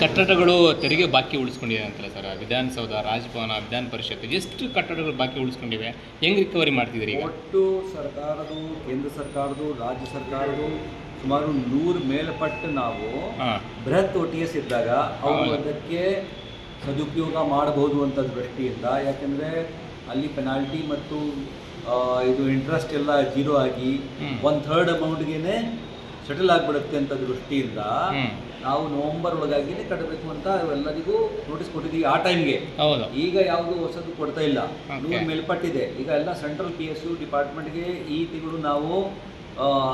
ಕಟ್ಟಡಗಳು ತೆರಿಗೆ ಬಾಕಿ ಉಳಿಸ್ಕೊಂಡಿದೆ ಅಂತಲ್ಲ ಸರ್? ವಿಧಾನಸೌಧ ರಾಜಭವನ ವಿಧಾನ ಪರಿಷತ್ ಎಷ್ಟು ಕಟ್ಟಡಗಳು ಬಾಕಿ ಉಳಿಸ್ಕೊಂಡಿವೆ? ಹೆಂಗ್ ರಿಕವರಿ ಮಾಡ್ತಿದ್ದೀರಿ ಈಗ? ಒಟ್ಟು ಸರ್ಕಾರದು ಕೇಂದ್ರ ಸರ್ಕಾರದು ರಾಜ್ಯ ಸರ್ಕಾರದು ಸುಮಾರು ನೂರು ಮೇಲ್ಪಟ್ಟು ನಾವು ಬೃಹತ್ ಒ ಟಿ ಎಸ್ ಇದ್ದಾಗ ಅವರು ಅದಕ್ಕೆ ಸದುಪಯೋಗ ಮಾಡಬಹುದು ಅಂತ ದೃಷ್ಟಿಯಿಂದ ಯಾಕಂದ್ರೆ ಅಲ್ಲಿ ಪೆನಾಲ್ಟಿ ಮತ್ತು ಇದು ಇಂಟ್ರೆಸ್ಟ್ ಎಲ್ಲ ಜೀರೋ ಆಗಿ. ಒನ್ ಥರ್ಡ್ ಅಮೌಂಟ್ಗೆ ಸೆಟಲ್ ಆಗಿಬಿಡುತ್ತೆ ಅಂತ ದೃಷ್ಟಿಯಿಂದ ನಾವು ನವೆಂಬರ್ ಒಳಗಾಗಿನೇ ಕಟ್ಟಬೇಕು ಅಂತ ಎಲ್ಲರಿಗೂ ನೋಟಿಸ್ ಕೊಟ್ಟಿದ್ದೀವಿ ಆ ಟೈಮ್ಗೆ. ಈಗ ಯಾವುದು ಹೊಸದು ಕೊಡ್ತಾ ಇಲ್ಲ. ನೂರು ಮೇಲ್ಪಟ್ಟಿದೆ. ಈಗ ಎಲ್ಲ ಸೆಂಟ್ರಲ್ ಪಿ ಎಸ್ ಯು ಡಿಪಾರ್ಟ್ಮೆಂಟ್ಗೆ ಈ ತಿಂಗಳು ನಾವು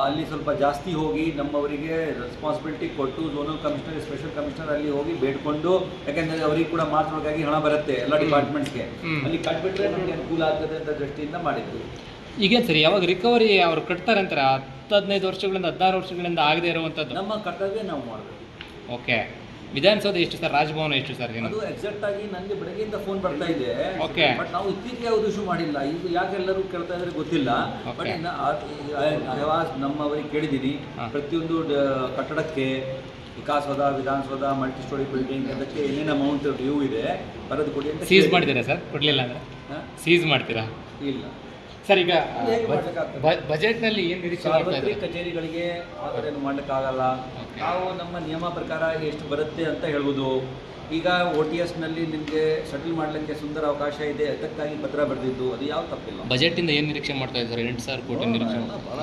ಅಲ್ಲಿ ಸ್ವಲ್ಪ ಜಾಸ್ತಿ ಹೋಗಿ ನಮ್ಮವರಿಗೆ ರೆಸ್ಪಾನ್ಸಿಬಿಲಿಟಿ ಕೊಟ್ಟು ಝೋನಲ್ ಕಮಿಷನರ್ ಸ್ಪೆಷಲ್ ಕಮಿಷನರ್ ಅಲ್ಲಿ ಹೋಗಿ ಬೇಡ್ಕೊಂಡು ಯಾಕಂದ್ರೆ ಅವರಿಗೆ ಕೂಡ ಮಾರ್ಚ್ ಒಳಗಾಗಿ ಹಣ ಬರುತ್ತೆ ಎಲ್ಲ ಡಿಪಾರ್ಟ್ಮೆಂಟ್ಸ್ಗೆ. ಅಲ್ಲಿ ಕಟ್ಬಿಟ್ರೆ ನಮಗೆ ಅನುಕೂಲ ಆಗ್ತದೆ ಅಂತ ದೃಷ್ಟಿಯಿಂದ ಮಾಡಿದ್ದು ಈಗೇನು ಸರಿ ಯಾವಾಗ ರಿಕವರಿ ಅವ್ರು ಕಟ್ತಾರೆ ಅಂತಾರೆ? ಹತ್ತು ಹದಿನೈದು ವರ್ಷಗಳಿಂದ ಹದಿನಾರು ವರ್ಷಗಳಿಂದ ಆಗದೆ ಇರುವಂಥದ್ದು. ನಮ್ಮ ಕರ್ತವ್ಯ ನಾವು ಮಾಡಬೇಕು. ಓಕೆ. ವಿಧಾನಸೌಧ ಎಷ್ಟು ಸರ್? ರಾಜಭವನ ಎಷ್ಟು ಸರ್ ಅದು ಎಕ್ಸಾಕ್ಟ್ ಆಗಿ ನನಗೆ ಬೆಳಗ್ಗೆಯಿಂದ ಫೋನ್ ಬರ್ತಾ ಇದೆ. ಓಕೆ. ಬಟ್ ನಾವು ಇತ್ತೀಚೆಗೆ ಯಾವುದು ಇಶ್ಯೂ ಮಾಡಿಲ್ಲ. ಇದು ಯಾಕೆ ಎಲ್ಲರೂ ಕೇಳ್ತಾ ಇದ್ರೆ ಗೊತ್ತಿಲ್ಲ. ಬಟ್. ನಮ್ಮವರಿಗೆ ಕೇಳಿದ್ದೀನಿ. ಪ್ರತಿಯೊಂದು ಕಟ್ಟಡಕ್ಕೆ Vikasasoudha Vidhanasoudha multi storey building ಅದಕ್ಕೆ ಏನೇನು ಅಮೌಂಟ್ ಡ್ಯೂ ಇದೆ ಬರೋದು ಕೊಡಿ ಅಂತ ಸೀಸ್ ಮಾಡಿದ್ದೀರಾ ಸರ್? ಕೊಡಲಿಲ್ಲ ಅಂದರೆ? ಸೀಸ್ ಮಾಡ್ತೀರಾ? ಇಲ್ಲ. ಸರ್ ಈಗ ಬಜೆಟ್ನಲ್ಲಿ ಏನ್ ಬಜೆಟ್ನಲ್ಲಿ ಏನು ನಿರೀಕ್ಷೆ ಕಚೇರಿಗಳಿಗೆ ಆ ಥರ ಏನು ಮಾಡ್ಲಿಕ್ಕಾಗಲ್ಲ. ನಾವು ನಮ್ಮ ನಿಯಮ ಪ್ರಕಾರ ಎಷ್ಟು ಬರುತ್ತೆ ಅಂತ ಹೇಳುವುದು ಈಗ ಒ ಟಿ ಎಸ್ನಲ್ಲಿ ನಿಮಗೆ ಸೆಟಲ್ ಮಾಡ್ಲಿಕ್ಕೆ ಸುಂದರ ಅವಕಾಶ ಇದೆ. ಅದಕ್ಕಾಗಿ ಪತ್ರ ಬರೆದಿದ್ದು. ಅದು ಯಾವ ತಪ್ಪಿಲ್ಲ. ಇಂದ ಏನು ನಿರೀಕ್ಷೆ ಮಾಡ್ತಾ ಇದ್ದಾರೆ? ಎಂಟು ಸಾವಿರ ಕೋಟಿ ನಿರೀಕ್ಷೆ ಭಾಳ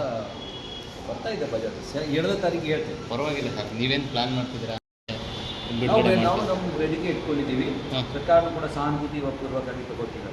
ಬರ್ತಾ ಇದೆ ಬಜೆಟ್. ಏಳನೇ ತಾರೀಕು ಹೇಳ್ತೀನಿ. ಪರವಾಗಿಲ್ಲ ಸರ್. ನೀವೇನ್ ಪ್ಲಾನ್ ಮಾಡ್ತಿದ್ದೀರಾ? ನಾವು? ನಮ್ಮ ಬೇಡಿಕೆ ಇಟ್ಕೊಂಡಿದ್ದೀವಿ. ಸರ್ಕಾರ ಕೂಡ ಸಹಾನುಭೂತಿ ಪೂರ್ವಕವಾಗಿ ತಗೋತೀವಿ